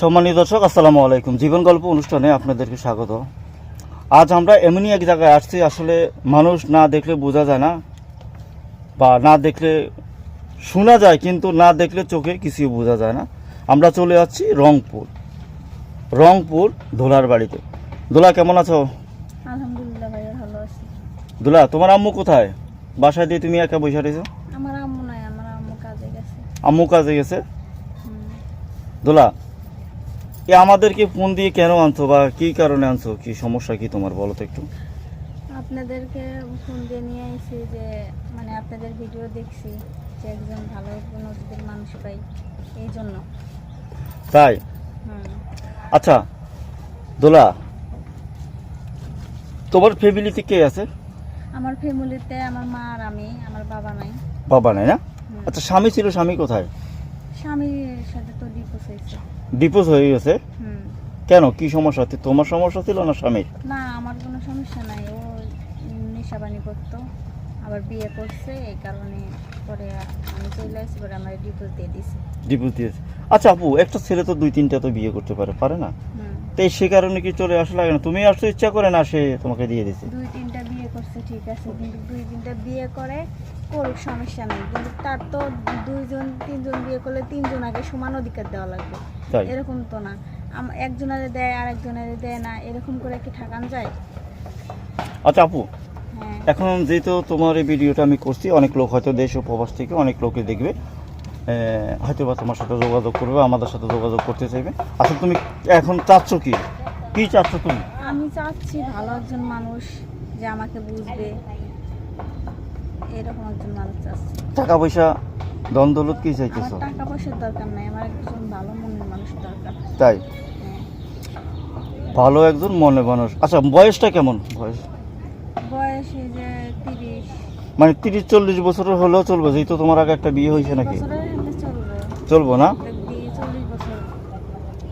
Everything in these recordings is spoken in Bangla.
সম্মানিত দর্শক আসসালামু আলাইকুম। জীবন গল্প অনুষ্ঠানে আপনাদেরকে স্বাগত। আজ আমরা এমনই এক জায়গায় আসছি আসলে মানুষ না দেখলে বোঝা যায় না বা না দেখলে শোনা যায় কিন্তু না দেখলে চোখে কিছুই বোঝা যায় না। আমরা চলে যাচ্ছি রংপুর। রংপুর দোলার বাড়িতে। দোলা কেমন আছো? আলহামদুলিল্লাহ ভাইয়া ভালো আছি। দোলা তোমার আম্মু কোথায়? বাসায় দিয়ে তুমি একা বসে রয়েছো? আমার আম্মু নাই আমার আম্মু কাজে গেছে। আম্মু কাজে গেছে? দোলা এ আমাদেরকে ফোন দিয়ে কেন আনছো বা কি কারণে আনছো? কি সমস্যা কি তোমার বলো তো একটু। আপনাদেরকে ফোন দিয়ে নিয়ে আইছি যে মানে আপনাদের ভিডিও দেখছি যে একজন ভালো নদীদের মানুষ পাই এই জন্য তাই আচ্ছা দোলা তোমার ফ্যামিলিতে কে আছে? আমার ফ্যামিলিতে আমার মা আর আমি আমার বাবা নাই। বাবা নাই না? আচ্ছা স্বামী ছিল স্বামী কোথায়? স্বামীর সাথে তো ডিপোজ হয়েছে। ডিপোজ হয়ে গেছে। কেন? কি সমস্যা? তে- তোমার সমস্যা ছিল না স্বামীর? না আমার কোনো সমস্যা নাই। ও নেশাবানি করতো আবার বিয়ে করছে এই কারণে পরে আমি চলে আসছি পরে আমার ডিপোজ দিয়ে দিছে। ডিপোজ দিয়েছে আচ্ছা আপু একটা ছেলে তো দুই তিনটা তো বিয়ে করতে পারে পারে না? তাই সে কারণে কি চলে আসা লাগে না? তুমি আসতে ইচ্ছা করে না সে তোমাকে দিয়ে দিছে? দুই তিনটা বিয়ে করছে ঠিক আছে। কিন্তু দুই তিনটা বিয়ে করে করুক সমস্যা নেই কিন্তু তার তো দুইজন তিনজন বিয়ে করলে তিনজন আগে সমান অধিকার দেওয়া লাগবে। তাই? এরকম তো না। আম- একজনের দেয় আর একজনের দেয় না এরকম করে কি ঠাকান যায়? আচ্ছা আপু হ্যাঁ। এখন যেহেতু তোমার এই ভিডিওটা আমি করছি অনেক লোক হয়তো দেশ ও প্রবাস থেকে অনেক লোকে দেখবে। এ, হয়তো বা তোমার সাথে যোগাযোগ করবে আমাদের সাথে যোগাযোগ করতে চাইবে। আসলে তুমি এখন চাচ্ছ কি? কি চাচ্ছ তুমি? আমি চাচ্ছি ভালো একজন মানুষ যে আমাকে বুঝবে। এরকম একজন মানুষ চাচ্ছি টাকা পয়সা দৌলত কি আমার চাইতেছ টাকা পয়সার দরকার নাই আমার একজন ভালো মনের মানুষ দরকার। তাই? হ্যাঁ। ভালো একজন মনে মানুষ। আচ্ছা বয়সটা কেমন? বয়স? বয়স এই যে তিরিশ। মানে তিরিশ চল্লিশ বছরের হলেও চলবে যেহেতু তোমার আগে একটা বিয়ে হয়েছে নাকি? চলবে। চলবো না?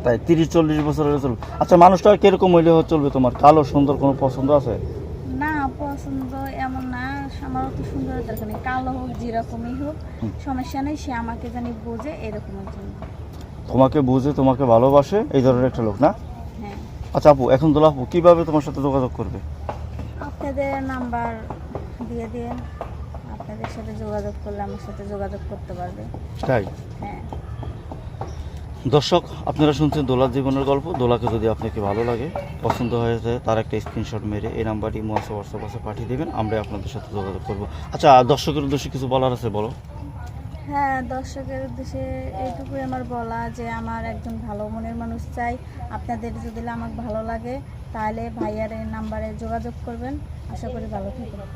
তাই তিরিশ চল্লিশ বছরের চলবে। আচ্ছা মানুষটা কীরকম হইলে চলবে তোমার? কালো সুন্দর কোনো পছন্দ আছে? পছন্দ না আমার অত সুন্দর দরকার নেই কালো হোক যেরকমই হোক সমস্যা নেই সে আমাকে জানি বোঝে এরকম একজন তোমাকে বুঝে তোমাকে ভালোবাসে এই ধরনের একটা লোক না? হ্যাঁ। আচ্ছা আপু এখন দোলা আপু কীভাবে তোমার সাথে যোগাযোগ করবে? আপনাদের নাম্বার দিয়ে দিয়ে আপনাদের সাথে যোগাযোগ করলে আমার সাথে যোগাযোগ করতে পারবে। তাই? হ্যাঁ। দর্শক, আপনারা শুনছেন দোলার জীবনের গল্প। দোলাকে যদি আপনাকে ভালো লাগে, পছন্দ হয়ে যায়, তার একটা স্ক্রিনশট মেরে এই নাম্বারটি মোয়াসা হোয়াটসঅ্যাপ আছে পাঠিয়ে দেবেন আমরা আপনাদের সাথে যোগাযোগ করব। আচ্ছা দর্শকের উদ্দেশ্যে কিছু বলার আছে, বলো। হ্যাঁ দর্শকের উদ্দেশ্যে এইটুকুই আমার বলা যে আমার একজন ভালো মনের মানুষ চাই। আপনাদের যদি আমাকে ভালো লাগে, তাহলে ভাইয়ার নাম্বারে যোগাযোগ করবেন। আশা করি ভালো থাকবেন।